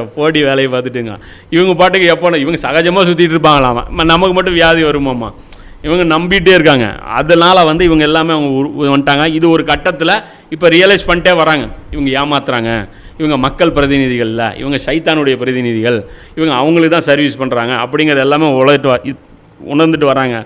போடி வேலையை பார்த்துட்டுங்க. இவங்க பாட்டுக்கு எப்போ இவங்க சகஜமாக சுற்றிட்டு இருப்பாங்களாமா. நமக்கு மட்டும் வியாதி வருமாம்மா. இவங்க நம்பிகிட்டே இருக்காங்க. அதனால் வந்து இவங்க எல்லாமே அவங்க வந்துட்டாங்க. இது ஒரு கட்டத்தில் இப்போ ரியலைஸ் பண்ணிட்டே வராங்க. இவங்க ஏமாத்துறாங்க. இவங்க மக்கள் பிரதிநிதிகள் இல்லை இவங்க சைத்தானுடைய பிரதிநிதிகள் இவங்க அவங்களுக்கு தான் சர்வீஸ் பண்ணுறாங்க அப்படிங்கிறது எல்லாமே உலகிட்டு உணர்ந்துட்டு வராங்க.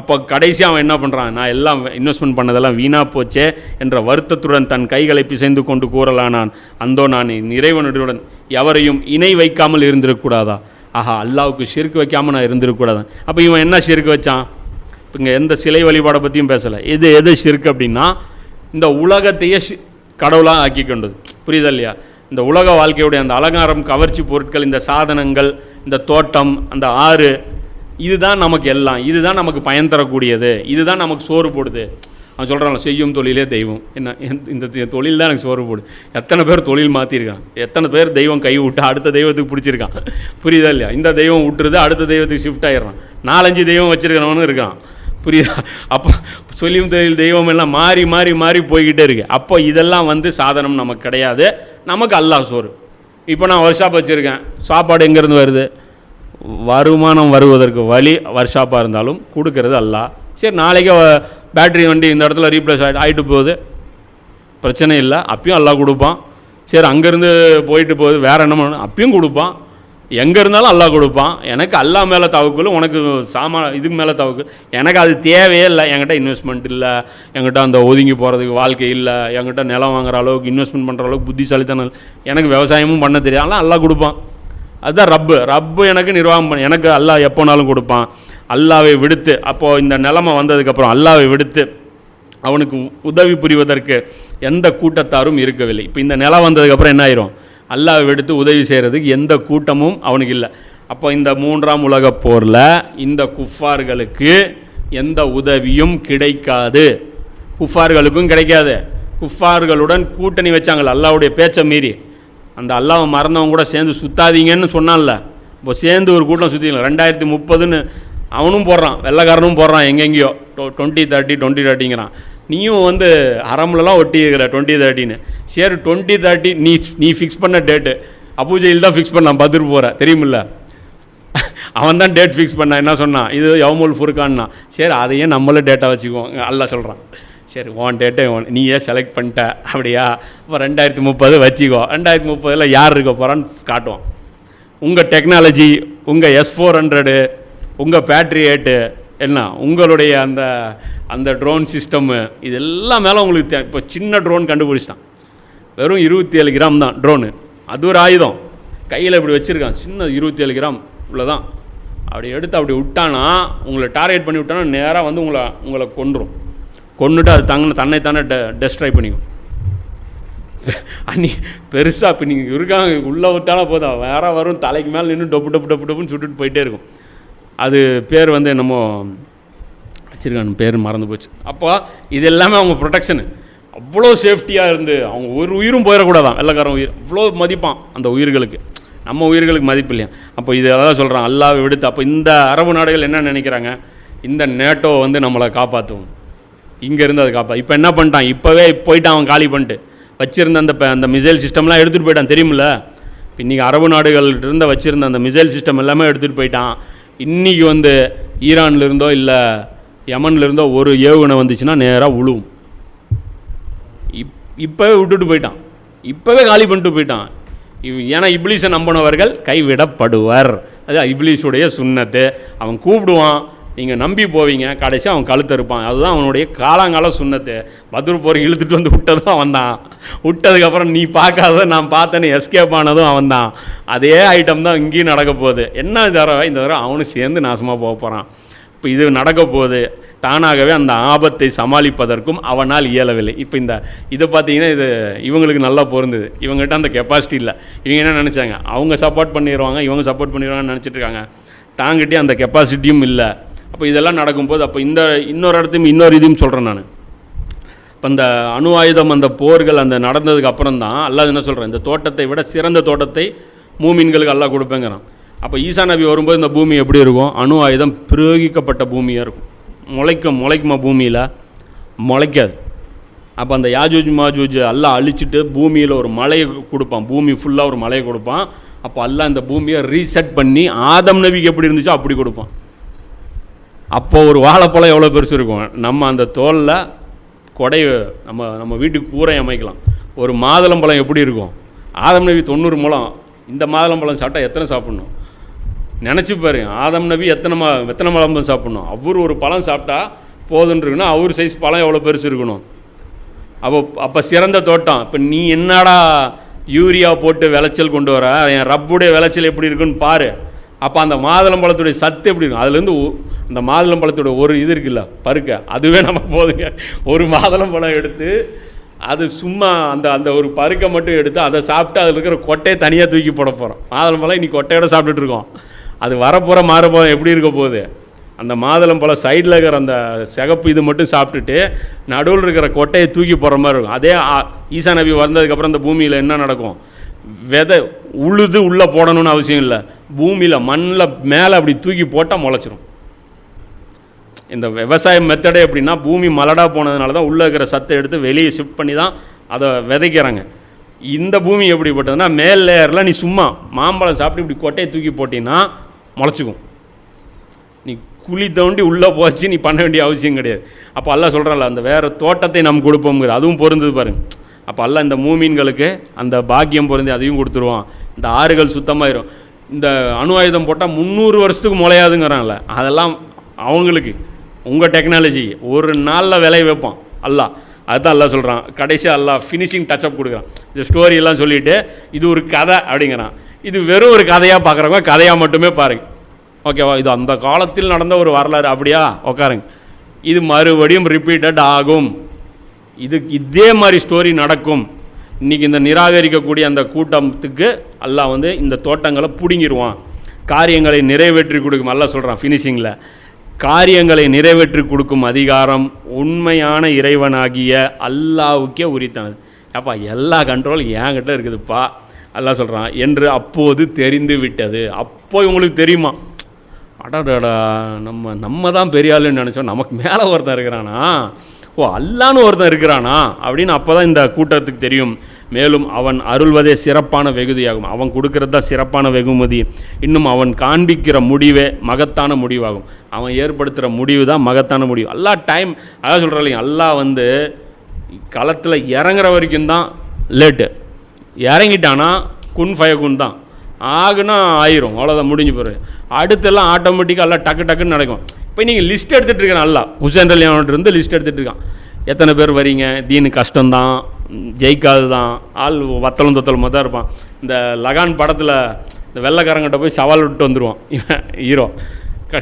அப்போ கடைசியாக அவன் என்ன பண்ணுறான் நான் எல்லாம் இன்வெஸ்ட்மெண்ட் பண்ணதெல்லாம் வீணாக போச்சே என்ற வருத்தத்துடன் தன் கைகளை பிசைந்து கொண்டு கூறலானான். அந்தோ நான் இறைவனுடன் எவரையும் இணை வைக்காமல் இருந்திருக்கக்கூடாதா? ஆஹா அல்லாவுக்கு சிறுக்கு வைக்காமல் நான் இருந்திருக்கக்கூடாது? அப்போ இவன் என்ன சிறுக்கு வச்சான்? இப்போ இங்கே எந்த சிலை வழிபாடை பற்றியும் பேசலை. எது எது சிறுக்கு அப்படின்னா இந்த உலகத்தையே கடவுளாக ஆக்கி கொண்டது. புரியுதா இல்லையா? இந்த உலக வாழ்க்கையுடைய அந்த அலங்காரம் கவர்ச்சி பொருட்கள் இந்த சாதனங்கள் இந்த தோட்டம் அந்த ஆறு இதுதான் நமக்கு எல்லாம் இதுதான் நமக்கு பயன் தரக்கூடியது இதுதான் நமக்கு சோறு போடுது. அவன் சொல்கிறான் செய்யும் தொழிலே தெய்வம். என்ன இந்த- இந்த தொழில் தான் எனக்கு சோறு போடுது எத்தனை பேர் தொழில் மாற்றிருக்கான் எத்தனை பேர் தெய்வம் கை விட்டு அடுத்த தெய்வத்துக்கு பிடிச்சிருக்கான்? புரியுதா இல்லையா? இந்த தெய்வம் விட்டுருது அடுத்த தெய்வத்துக்கு ஷிஃப்ட் ஆயிடுறான். நாலஞ்சு தெய்வம் வச்சுருக்கிறவனும் இருக்கான். புரியுதா? அப்போ சொல்லியும் தொழில் தெய்வம் எல்லாம் மாறி மாறி மாறி போய்கிட்டே இருக்கு. அப்போ இதெல்லாம் வந்து சாதனம் நமக்கு கிடையாது. நமக்கு அல்லாஹ் சோறு. இப்போ நான் ஒர்க் ஷாப் வச்சுருக்கேன். சாப்பாடு எங்கேருந்து வருது? வருமானம் வருவதற்கு வழி ஒர்க் ஷாப்பாக இருந்தாலும் கொடுக்கறது அல்ல சரி நாளைக்கு பேட்டரி வண்டி இந்த இடத்துல ரீப்ளேஸ் ஆகிட்டு ஆகிட்டு போகுது. பிரச்சனை இல்லை அப்பயும் எல்லாம் கொடுப்பான். சரி அங்கேருந்து போயிட்டு போகுது வேறு என்ன பண்ணணும்? அப்பயும் கொடுப்பான். எங்கே இருந்தாலும் அல்லா கொடுப்பான். எனக்கு அல்லா மேலே தவக்குள் உனக்கு சாமான இதுக்கு மேலே தவக்கு. எனக்கு அது தேவையே இல்லை. என்கிட்ட இன்வெஸ்ட்மெண்ட் இல்லை. என்கிட்ட அந்த ஒதுங்கி போகிறதுக்கு வாழ்க்கை இல்லை. என்கிட்ட நிலம் வாங்குற அளவுக்கு இன்வெஸ்ட்மெண்ட் பண்ணுற அளவுக்கு புத்திசாலித்தனம் எனக்கு விவசாயமும் பண்ண தெரியாதுனால் ஆனால் கொடுப்பான். அதுதான் ரப்பு. ரப்பு எனக்கு நிர்வாகம் பண்ண எனக்கு அல்லாஹ் எப்போனாலும் கொடுப்பான். அல்லாவை விடுத்து அப்போது இந்த நிலமை வந்ததுக்கப்புறம் அல்லாவை விடுத்து அவனுக்கு உதவி புரிவதற்கு எந்த கூட்டத்தாரும் இருக்கவில்லை. இப்போ இந்த நிலம் வந்ததுக்கப்புறம் என்ன ஆயிரும்? அல்லாவை விடுத்து உதவி செய்கிறதுக்கு எந்த கூட்டமும் அவனுக்கு இல்லை. அப்போ இந்த மூன்றாம் உலகப் போரில் இந்த குஃபார்களுக்கு எந்த உதவியும் கிடைக்காது. குஃபார்களுக்கும் கிடைக்காது. குஃபார்களுடன் கூட்டணி வச்சாங்கல்ல அல்லாவுடைய பேச்சை மீறி. அந்த அல்லாவை மறந்தவங்க கூட சேர்ந்து சுத்தாதீங்கன்னு சொன்னான்ல. இப்போ சேர்ந்து ஒரு கூட்டம் சுற்றிக்கலாம் ரெண்டாயிரத்தி முப்பதுன்னு அவனும் போடுறான் வெள்ளைக்காரனும் போடுறான் எங்கெங்கேயோ. டொ டுவெண்ட்டி தேர்ட்டி டுவெண்ட்டி தேர்ட்டிங்கிறான். நீயும் வந்து ஹரம்லலாம் ஒட்டி இருக்கிற டுவெண்ட்டி தேர்ட்டின்னு. சரி டுவெண்ட்டி தேர்ட்டி நீ நீ ஃபிக்ஸ் பண்ண டேட்டு அப்பூஜையில் தான் ஃபிக்ஸ் பண்ணான் பதிர் போகிற தெரியுமில்ல? அவன் தான் டேட் ஃபிக்ஸ் பண்ணான் என்ன சொன்னான்? இது யவமுல் ஃபுர்கான்னா. சரி அதையே நம்மளும் டேட்டா வச்சுக்குவோம் அல்லாஹ் சொல்கிறான் சரி ஓன் டேட்டை நீயே செலக்ட் பண்ணிட்ட அப்படியா? இப்போ ரெண்டாயிரத்தி முப்பது வச்சுக்கோ. ரெண்டாயிரத்தி முப்பதில் யார் இருக்க போகிறான்னு காட்டுவோம். உங்கள் டெக்னாலஜி உங்கள் எஸ் ஃபோர் ஹண்ட்ரடு உங்கள் பேட்ரியேட்டு என்ன உங்களுடைய அந்த அந்த ட்ரோன் சிஸ்டம்மு இதெல்லாம் மேலே உங்களுக்கு தே இப்போ சின்ன ட்ரோன் கண்டுபிடிச்சிட்டான். வெறும் இருபத்தி ஏழு கிராம் தான் ட்ரோனு அது ஒரு ஆயுதம். கையில் இப்படி வச்சுருக்கான். சின்ன இருபத்தி ஏழு கிராம் இவ்வளோதான் அப்படி எடுத்து அப்படி விட்டானா உங்களை டார்கெட் பண்ணி விட்டானா நேராக வந்து உங்களை உங்களை கொன்றும். கொன்னுட்டு அது தங்க தன்னைத்தானே ட டெஸ்ட்ராய் பண்ணிக்கும். அன்னி பெருசாக இப்போ நீங்கள் இருக்காங்க உள்ளே விட்டாலும் போதும். வேற வரும் தலைக்கு மேலே நின்று டொப்பு டொப்பு டொப்பு டொப்புன்னு சுட்டுட்டு போயிட்டே இருக்கும். அது பேர் வந்து என்னமோ வச்சுருக்காங்க பேர் மறந்து போச்சு. அப்போ இது எல்லாமே அவங்க ப்ரொடெக்ஷனு. அவ்வளோ சேஃப்டியாக இருந்து அவங்க ஒரு உயிரும் போயிடக்கூடாதான். வெள்ளக்காரன் உயிர். அவ்வளோ மதிப்பான் அந்த உயிர்களுக்கு. நம்ம உயிர்களுக்கு மதிப்பு இல்லையா? அப்போ இது அதான் சொல்கிறான் அல்லாவை விடுத்து. அப்போ இந்த அரபு நாடுகள் என்ன நினைக்கிறாங்க? இந்த நேட்டோ வந்து நம்மளை காப்பாற்றுவோம் இங்கேருந்து அது காப்பா இப்போ என்ன பண்ணிட்டான்? இப்போவே போயிட்டான் அவன் காலி பண்ணிட்டு. வச்சுருந்த அந்த இப்போ அந்த மிசைல் சிஸ்டம்லாம் எடுத்துகிட்டு போயிட்டான். தெரியுமில்ல? இப்போ இன்றைக்கி அரபு நாடுகள்கிட்ட இருந்த வச்சுருந்த அந்த மிசைல் சிஸ்டம் எல்லாமே எடுத்துகிட்டு போயிட்டான். இன்றைக்கி வந்து ஈரான்லேருந்தோ இல்லை யமன்ல இருந்தோ ஒரு ஏவுகணை வந்துச்சுன்னா நேராக உழுவும். இப் இப்போவே விட்டுட்டு போயிட்டான். இப்போவே காலி பண்ணிட்டு போயிட்டான். இவ் ஏன்னா இப்ளீஸை நம்பினவர்கள் கைவிடப்படுவர். அது இப்ளீஸுடைய சுண்ணத்து. அவன் கூப்பிடுவான் நீங்கள் நம்பி போவீங்க கடைசி அவன் கழுத்து இருப்பான் அதுதான் அவனுடைய காலாங்கால சுண்ணத்து. பத்ரு போர் இழுத்துட்டு வந்து விட்டதும் அவன் தான் விட்டதுக்கப்புறம் நீ பார்க்காத நான் பார்த்தேன்னு எஸ்கேப் ஆனதும் அவன் தான் அதே ஐட்டம் தான் இங்கேயும் நடக்க போகுது. என்ன தடவை? இந்த தடவை அவனும் சேர்ந்து நாசமாக போக போகிறான் இப்போ இது நடக்க போகுது. தானாகவே அந்த ஆபத்தை சமாளிப்பதற்கும் அவனால் இயலவில்லை. இப்போ இந்த இதை பார்த்தீங்கன்னா இது இவங்களுக்கு நல்லா பொருந்தது. இவங்ககிட்ட அந்த கெப்பாசிட்டி இல்லை. இவங்க என்ன நினச்சாங்க? அவங்க சப்போர்ட் பண்ணிடுவாங்க இவங்க சப்போர்ட் பண்ணிடுவாங்கன்னு நினச்சிட்ருக்காங்க தாங்கிட்டே அந்த கெப்பாசிட்டியும் இல்லை. அப்போ இதெல்லாம் நடக்கும்போது அப்போ இந்த இன்னொரு இடத்தையும் இன்னொரு இதையும் சொல்கிறேன் நான். இப்போ அந்த அணு ஆயுதம் அந்த போர்கள் அந்த நடந்ததுக்கு அப்புறம் தான் அல்லாஹ் என்ன சொல்கிறேன் இந்த தோட்டத்தை விட சிறந்த தோட்டத்தை மூமின்களுக்கு அல்லாஹ் கொடுப்பேங்கிறான். அப்போ ஈசா நபி வரும்போது இந்த பூமி எப்படி இருக்கும்? அணு ஆயுதம் பிரயோகிக்கப்பட்ட பூமியாக இருக்கும். முளைக்கும் முளைக்குமா பூமியில்? முளைக்காது. அப்போ அந்த யாஜூஜ் மாஜூஜ் எல்லாம் அழிச்சிட்டு பூமியில் ஒரு மலையை கொடுப்பான். பூமி ஃபுல்லாக ஒரு மலையை கொடுப்பான். அப்போ எல்லாம் இந்த பூமியை ரீசெட் பண்ணி ஆதம் நபிக்கு எப்படி இருந்துச்சோ அப்படி கொடுப்பான். அப்போ ஒரு வாழைப்பழம் எவ்வளோ பெருசு இருக்கும்? நம்ம அந்த தோலில் கொடை நம்ம நம்ம வீட்டுக்கு பூரை அமைக்கலாம். ஒரு மாதுளம்பழம் எப்படி இருக்கும்? ஆதம் நபி தொண்ணூறு முழம். இந்த மாதுளம்பழம் சாப்பிட்டா எத்தனை சாப்பிட்ணும்? நினச்சி பாருங்க. ஆதம் நபி எத்தனை மா எத்தனை பழம் சாப்பிட்ணும்? அவர் ஒரு பழம் சாப்பிட்டா போதுன்னு இருக்குன்னா அவர் சைஸ் பழம் எவ்வளோ பெருசு இருக்கணும்? அப்போ அப்போ சிறந்த தோட்டம். இப்போ நீ என்னடா யூரியா போட்டு விளைச்சல் கொண்டு வர? என் ரப்புடைய விளைச்சல் எப்படி இருக்குன்னு பாரு. அப்போ அந்த மாதுளம்பழத்துடைய சத்து எப்படி இருக்கும்? அதுலேருந்து இந்த அந்த மாதுளம்பழத்தோட ஒரு இது இருக்குல்ல பருக்க. அதுவே நம்ம போதுங்க. ஒரு மாதுளம்பழம் எடுத்து அது சும்மா அந்த அந்த ஒரு பருக்கை மட்டும் எடுத்து அதை சாப்பிட்டு அதில் இருக்கிற கொட்டையை தனியாக தூக்கி போட போகிறோம் மாதுளம்பழம் இன்னைக்கு கொட்டையோட சாப்பிட்டுட்டு இருக்கோம். அது வரப்போகிற மாறுபழம் எப்படி இருக்க போகுது? அந்த மாதுளம்பழம் சைடில் இருக்கிற அந்த சிகப்பு இது மட்டும் சாப்பிட்டுட்டு நடுவில் இருக்கிற கொட்டையை தூக்கி போடுற மாதிரி இருக்கும். அதே ஆ- ஈசா நபி வந்ததுக்கப்புறம் இந்த பூமியில் என்ன நடக்கும்? விதை உழுது உள்ளே போடணும்னு அவசியம் இல்லை. பூமியில் மண்ணில் மேலே அப்படி தூக்கி போட்டால் முளைச்சிரும். இந்த விவசாய மெத்தடே எப்படின்னா பூமி மலடா போனதுனால தான் உள்ளே இருக்கிற சத்தை எடுத்து வெளியே ஷிஃப்ட் பண்ணி தான் அதை விதைக்கிறாங்க. இந்த பூமி எப்படிப்பட்டதுன்னா மேல் லேயரில் நீ சும்மா மாம்பழம் சாப்பிட்டு இப்படி கொட்டையை தூக்கி போட்டின்னா முளைச்சிக்கும். நீ குழி தோண்டி உள்ளே போச்சு நீ பண்ண வேண்டிய அவசியம் கிடையாது. அப்போ எல்லாம் சொல்கிறான்ல அந்த வேறு தோட்டத்தை நம்ம கொடுப்போம்ங்கிற அதுவும் பொருந்தது பாருங்க. அப்போ எல்லாம் இந்த மூமீன்களுக்கு அந்த பாக்கியம் பொருந்தி அதையும் கொடுத்துருவான். இந்த ஆறுகள் சுத்தமாயிரும். இந்த அணு ஆயுதம் போட்டால் முந்நூறு வருஷத்துக்கு முளையாதுங்கிறான்ல அதெல்லாம் அவங்களுக்கு. உங்கள் டெக்னாலஜி ஒரு நாளில் விளைய வைப்பான் அல்லாஹ். அதுதான் எல்லாம் சொல்கிறான் கடைசியாக அல்லா ஃபினிஷிங் டச்சப் கொடுக்குறான். இந்த ஸ்டோரியெல்லாம் சொல்லிவிட்டு இது ஒரு கதை அப்படிங்கிறான். இது வெறும் ஒரு கதையாக பார்க்குறவங்க கதையாக மட்டுமே பாருங்க. ஓகேவா இது அந்த காலத்தில் நடந்த ஒரு வரலாறு. அப்படியா? உட்காருங்க இது மறுபடியும் ரிப்பீட்டட் ஆகும். இது இதே மாதிரி ஸ்டோரி நடக்கும். இன்றைக்கி இந்த நிராகரிக்கக்கூடிய அந்த கூட்டத்துக்கு அல்லாஹ் வந்து இந்த தோட்டங்களை பிடுங்கிடுவான் காரியங்களை நிறைவேற்றி கொடுக்கும். எல்லாம் சொல்கிறான் ஃபினிஷிங்கில் காரியங்களை நிறைவேற்றி கொடுக்கும் அதிகாரம் உண்மையான இறைவனாகிய அல்லாவுக்கே உரித்தானது. அப்பா எல்லா கண்ட்ரோலும் என்கிட்ட இருக்குதுப்பா. எல்லாம் சொல்கிறான் என்று அப்போது தெரிந்து விட்டது அப்போ இவங்களுக்கு தெரியுமா? அடடடா நம்ம நம்ம தான் பெரிய ஆளுன்னு நினச்சோம். நமக்கு மேலே ஒருத்தன் இருக்கிறானா? ஓ அல்லான்னு ஒருத்தன் இருக்கிறானா? அப்படின்னு அப்போ தான் இந்த கூட்டத்துக்கு தெரியும். மேலும் அவன் அருள்வதே சிறப்பான வெகுதியாகும். அவன் கொடுக்கறது தான் சிறப்பான வெகுமதி. இன்னும் அவன் காண்பிக்கிற முடிவே மகத்தான முடிவாகும். அவன் ஏற்படுத்துகிற முடிவு தான் மகத்தான முடிவு. எல்லா டைம் அதான் சொல்கிற இல்லைங்க எல்லாம் வந்து களத்தில் இறங்குற வரைக்கும் தான் லேட்டு இறங்கிட்டானா குன் ஃபயகுன் தான். ஆகுனா ஆயிரும். அவ்வளோதான் முடிஞ்சு போகிற அடுத்தெல்லாம் ஆட்டோமேட்டிக்காக எல்லாம் டக்கு டக்குன்னு நடக்கும். இப்போ நீங்கள் லிஸ்ட் எடுத்துகிட்டு இருக்கேன் நல்லா. ஹுசேன் அலியான்ட்டு இருந்து லிஸ்ட் எடுத்துகிட்டு இருக்கான். எத்தனை பேர் வரீங்க? தீனு கஷ்டம்தான். ஜெயிக்காது தான் ஆள் வத்தலும் தொத்தலும் தான் இருப்பான். இந்த லகான் படத்தில் இந்த வெள்ளைக்காரங்கிட்ட போய் சவால் விட்டு வந்துடுவான் இவன் ஹீரோ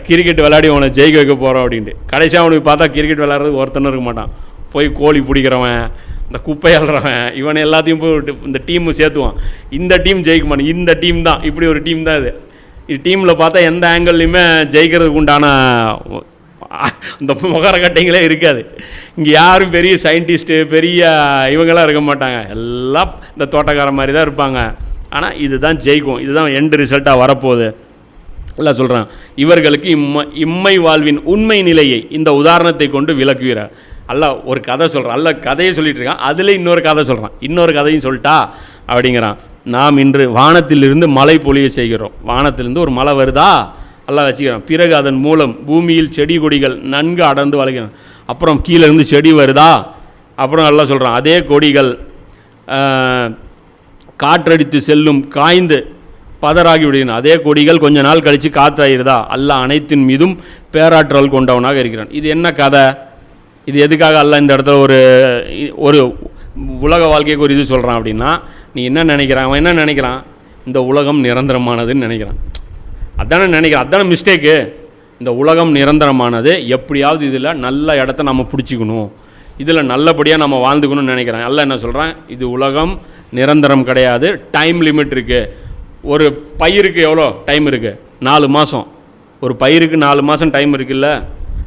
கிரிக்கெட் விளையாடி அவனை ஜெயிக்க வைக்க போகிறோம் அப்படின்ட்டு. கடைசியாக அவனுக்கு பார்த்தா கிரிக்கெட் விளையாடுறது ஒருத்தனும் இருக்க மாட்டான். போய் கோழி பிடிக்கிறவன் இந்த குப்பை இவனை இவன் எல்லாத்தையும் போய் இந்த டீமு சேர்த்துவான். இந்த டீம் ஜெயிக்க மாட்டான். இந்த டீம் தான். இப்படி ஒரு டீம் தான் இது. இது டீமில் பார்த்தா எந்த ஆங்கிள்லையுமே ஜெயிக்கிறதுக்கு உண்டான அந்த முகர கட்டைங்களே இருக்காது. இங்கே யாரும் பெரிய சயின்டிஸ்ட்டு பெரிய இவங்கெல்லாம் இருக்க மாட்டாங்க. எல்லாம் இந்த தோட்டக்கார மாதிரி தான் இருப்பாங்க. ஆனால் இதுதான் ஜெயிக்கும். இதுதான் எண்டு ரிசல்ட்டாக வரப்போகுது. இல்லை சொல்கிறான் இவர்களுக்கு இம்ம இம்மை வாழ்வின் உண்மை நிலையை இந்த உதாரணத்தை கொண்டு விளக்குகிறார். அல்ல ஒரு கதை சொல்கிறான் அல்ல கதையை சொல்லிட்டு இருக்கான். அதில் இன்னொரு கதை சொல்கிறான் இன்னொரு கதையும் சொல்லிட்டா அப்படிங்கிறான். நாம் இன்று வானத்திலிருந்து மழை பொழிய செய்கிறோம். வானத்திலிருந்து ஒரு மழை வருதா? அல்லாஹ் வச்சுக்கிறான் பிறகு அதன் மூலம் பூமியில் செடி கொடிகள் நன்கு அடர்ந்து வளர்க்கிறான் அப்புறம் கீழே இருந்து செடி வருதா? அப்புறம் எல்லாம் சொல்கிறான் அதே கொடிகள் காற்றடித்து செல்லும் காய்ந்து பதறாகி விடுகிறான் அதே கொடிகள் கொஞ்ச நாள் கழித்து காற்றாயிருதா அல்ல அனைத்தின் மீதும் பேராற்றல் கொண்டவனாக இருக்கிறான். இது என்ன கதை? இது எதுக்காக அல்ல இந்த இடத்துல ஒரு ஒரு உலக வாழ்க்கைக்கு ஒரு இது சொல்கிறான் அப்படின்னா நீ என்ன நினைக்கிறான்? அவன் என்ன நினைக்கிறான்? இந்த உலகம் நிரந்தரமானதுன்னு நினைக்கிறான். அதானே நினைக்கிறேன். அதானே மிஸ்டேக்கு இந்த உலகம் நிரந்தரமானது. எப்படியாவது இதில் நல்ல இடத்த நம்ம பிடிச்சிக்கணும். இதில் நல்லபடியாக நம்ம வாழ்ந்துக்கணும்னு நினைக்கிறேன். எல்லாம் என்ன சொல்கிறேன் இது உலகம் நிரந்தரம் கிடையாது. டைம் லிமிட் இருக்குது ஒரு பயிருக்கு எவ்வளோ டைம் இருக்குது நாலு மாதம் ஒரு பயிருக்கு நாலு மாதம் டைம் இருக்குல்ல?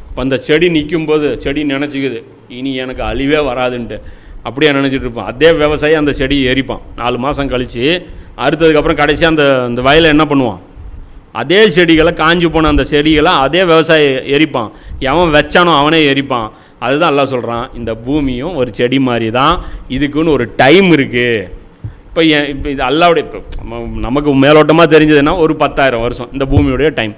இப்போ அந்த செடி நிற்கும் போது செடி நினச்சிக்குது. இனி எனக்கு அழிவே வராதுன்ட்டு. அப்படியே நினச்சிட்டு இருப்பான். அதே விவசாயி அந்த செடியை எரிப்பான். நாலு மாதம் கழித்து அறுத்ததுக்கப்புறம் கடைசியாக அந்த அந்த வயலை என்ன பண்ணுவான்? அதே செடிகளை காஞ்சி போன அந்த செடிகளை அதே விவசாயி எரிப்பான். எவன் வச்சானோ அவனே எரிப்பான். அதுதான் எல்லாம் சொல்கிறான் இந்த பூமியும் ஒரு செடி மாதிரி தான் இதுக்குன்னு ஒரு டைம் இருக்குது இப்போ ஏன் இப்போ இது அல்லாவுடைய இப்போ நம்ம- நமக்கு மேலோட்டமாக தெரிஞ்சதுன்னா ஒரு பத்தாயிரம் வருஷம் இந்த பூமியுடைய டைம்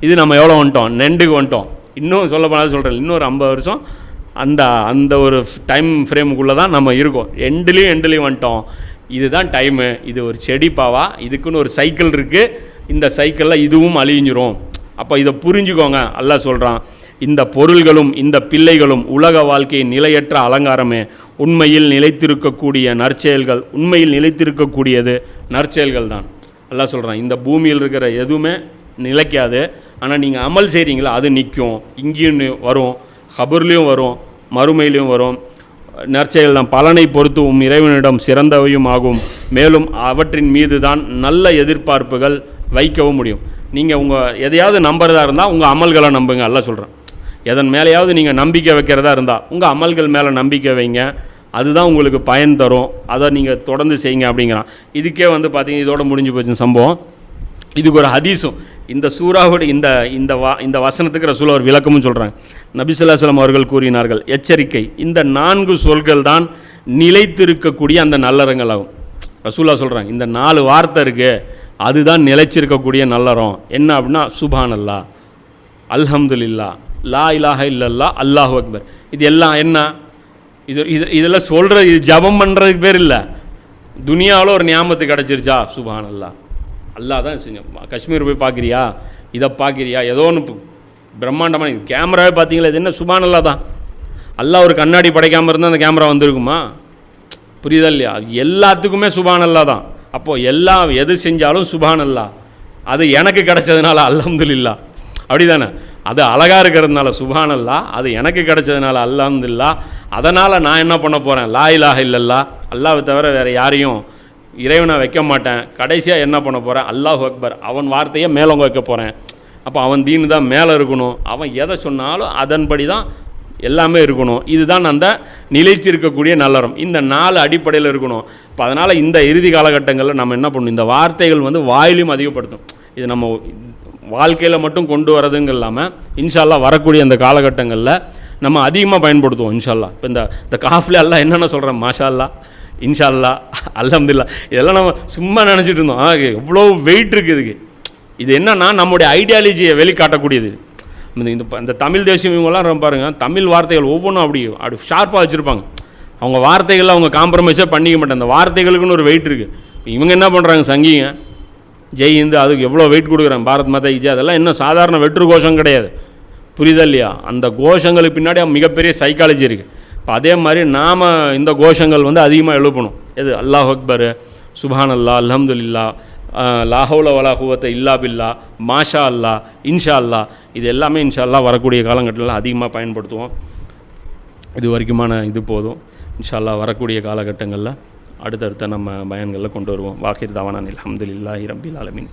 இது நம்ம எவ்வளோ வந்துட்டோம்? நெண்டுக்கு வந்துட்டோம். இன்னும் சொல்ல போனால் சொல்கிறேன் இன்னொரு ஐம்பது வருஷம் அந்த அந்த ஒரு டைம் ஃப்ரேமுக்குள்ளே தான் நம்ம இருக்கோம். எண்டுலேயும் எண்டுலேயும் வந்துட்டோம். இதுதான் டைமு இது ஒரு செடி பாவா இதுக்குன்னு ஒரு சைக்கிள் இருக்குது இந்த சைக்கிளில் இதுவும் அழிஞ்சிரும். அப்போ இதை புரிஞ்சுக்கோங்க அல்லாஹ் சொல்கிறான் இந்த பொருள்களும் இந்த பிள்ளைகளும் உலக வாழ்க்கையின் நிலையற்ற அலங்காரமே. உண்மையில் நிலைத்திருக்கக்கூடிய நற்செயல்கள் உண்மையில் நிலைத்திருக்கக்கூடியது நற்செயல்கள் தான். எல்லாம் சொல்கிறான் இந்த பூமியில் இருக்கிற எதுவுமே நிலைக்காது. ஆனால் நீங்கள் அமல் செய்கிறீங்களா அது நிற்கும் இங்கேயும் வரும் ஹபர்லேயும் வரும் மறுமையிலையும் வரும். நற்செயல் தான் பலனை பொறுத்து உம் இறைவனிடம் சிறந்தவையும் ஆகும். மேலும் அவற்றின் மீது தான் நல்ல எதிர்பார்ப்புகள் வைக்கவும் முடியும். நீங்கள் உங்கள் எதையாவது நம்புறதா இருந்தால் உங்கள் அமல்களை நம்புங்க அல்ல சொல்கிறேன் எதன் மேலேயாவது நீங்கள் நம்பிக்கை வைக்கிறதா இருந்தால் உங்கள் அமல்கள் மேலே நம்பிக்கை வைங்க. அதுதான் உங்களுக்கு பயன் தரும். அதை நீங்கள் தொடர்ந்து செய்யுங்க அப்படிங்கிறான். இதுக்கே வந்து பார்த்தீங்கன்னா இதோட முடிஞ்சு போச்சு சம்பவம். இதுக்கு ஒரு ஹதீஸும். இந்த சூறாவோட இந்த இந்த வா இந்த வசனத்துக்கு ரசூல் ஒரு விளக்கமும் சொல்கிறாங்க நபிசுல்லாஸ்லம் அவர்கள் கூறினார்கள் எச்சரிக்கை இந்த நான்கு சொல்கள் தான் நிலைத்திருக்கக்கூடிய அந்த நல்லறங்கள் ஆகும். ரசூல்லா சொல்கிறாங்க இந்த நாலு வார்த்தை இருக்குது அதுதான் நிலைச்சிருக்கக்கூடிய நல்லறம். என்ன அப்படின்னா சுபான் அல்லா அல்ஹம்துலில்லா லா இலாஹ இல்லல்லா அல்லாஹு அக்பர். இது எல்லாம் என்ன? இது இது இதெல்லாம் சொல்கிறது இது ஜபம் பண்ணுறதுக்கு பேர் இல்லை. துனியாவில் ஒரு ஞாபகத்து கிடச்சிருச்சா? சுபான் அல்லா அல்லா தான் செஞ்சோம் காஷ்மீர் போய் பார்க்குறியா இதை பார்க்குறியா ஏதோ ஒன்று பிரம்மாண்டமான கேமராவே பார்த்தீங்களா இது என்ன சுபான் அல்லா தான்? அல்லாஹ் ஒரு கண்ணாடி படைக்காமல் இருந்தால் அந்த கேமரா வந்திருக்குமா? புரியுதா இல்லையா? எல்லாத்துக்குமே சுபான் அல்லா தான். அப்போது எல்லாம் எது செஞ்சாலும் சுபானல்லா. அது எனக்கு கிடச்சதுனால அல்ஹம்துலில்லா. அப்படி தானே அது அழகாக இருக்கிறதுனால சுபானல்லா அது எனக்கு கிடைச்சதுனால அல்ஹம்துலில்லா. அதனால் நான் என்ன பண்ண போகிறேன் லா இலாஹ இல்லல்லா. அல்லாவை தவிர வேறு யாரையும் இறைவனை வைக்க மாட்டேன். கடைசியாக என்ன பண்ண போகிறேன் அல்லாஹ் அக்பர். அவன் வார்த்தையை மேலவங்க வைக்க போகிறேன் அப்போ அவன் தீனு தான் மேலே இருக்கணும். அவன் எதை சொன்னாலும் அதன்படி தான் எல்லாமே இருக்கணும். இதுதான் அந்த நிலைச்சிருக்கக்கூடிய நல்லறம். இந்த நாலு அடிப்படையில் இருக்கணும். இப்போ அதனால் இந்த இறுதி காலகட்டங்களில் நம்ம என்ன பண்ணணும்? இந்த வார்த்தைகள் வந்து வாயிலையும் அதிகப்படுத்தும். இது நம்ம வாழ்க்கையில் மட்டும் கொண்டு வரதுங்க இல்லாமல் இன்ஷால்லா வரக்கூடிய அந்த காலகட்டங்களில் நம்ம அதிகமாக பயன்படுத்துவோம் இன்ஷால்லா இப்போ இந்த இந்த காஃபில் எல்லாம் என்னென்ன சொல்கிறேன் மாஷால்லா இன்ஷால்லா இன்ஷா இதெல்லாம் நம்ம சும்மா நினச்சிட்டு இருந்தோம். ஆ, எவ்வளோ வெயிட் இருக்குது இதுக்கு. இது என்னன்னா நம்முடைய ஐடியாலஜியை வெளிக்காட்டக்கூடியது. இந்த இந்த இந்த தமிழ் தேசியம் இவங்கெல்லாம் ரொம்ப தமிழ் வார்த்தைகள் ஒவ்வொன்றும் அப்படி அப்படி ஷார்ப்பாக வச்சுருப்பாங்க. அவங்க வார்த்தைகளில் அவங்க காம்ப்ரமைஸே பண்ணிக்க மாட்டாங்க. அந்த வார்த்தைகளுக்குன்னு ஒரு வெயிட் இருக்குது இவங்க என்ன பண்ணுறாங்க சங்கிங்க? ஜெய் இந்து அதுக்கு எவ்வளோ வெயிட் கொடுக்குறாங்க? பாரத் மாதா கி அதெல்லாம் இன்னும் சாதாரண வெற்று கோஷம் கிடையாது. புரியுதா இல்லையா? அந்த கோஷங்களுக்கு பின்னாடி மிகப்பெரிய சைக்காலஜி இருக்குது இப்போ அதே மாதிரி நாம் இந்த கோஷங்கள் வந்து அதிகமாக எழுப்பணும். எது? அல்லாஹ் அக்பர் சுபான் அல்லா அலமதுல்லா லாஹவுல வலா இல்லா பில்லா மாஷா அல்லா இன்ஷா அல்லா இது எல்லாமே இன்ஷால்லா வரக்கூடிய காலகட்டத்தில் அதிகமாக பயன்படுத்துவோம். இது வரைக்குமான இது போதும். இன்ஷால்லா வரக்கூடிய காலகட்டங்களில் அடுத்தடுத்த நம்ம பயன்களில் கொண்டு வருவோம். வாஹிர் தவானான் அலமதுல்லாஹி ரப்பில் ஆலமீன்.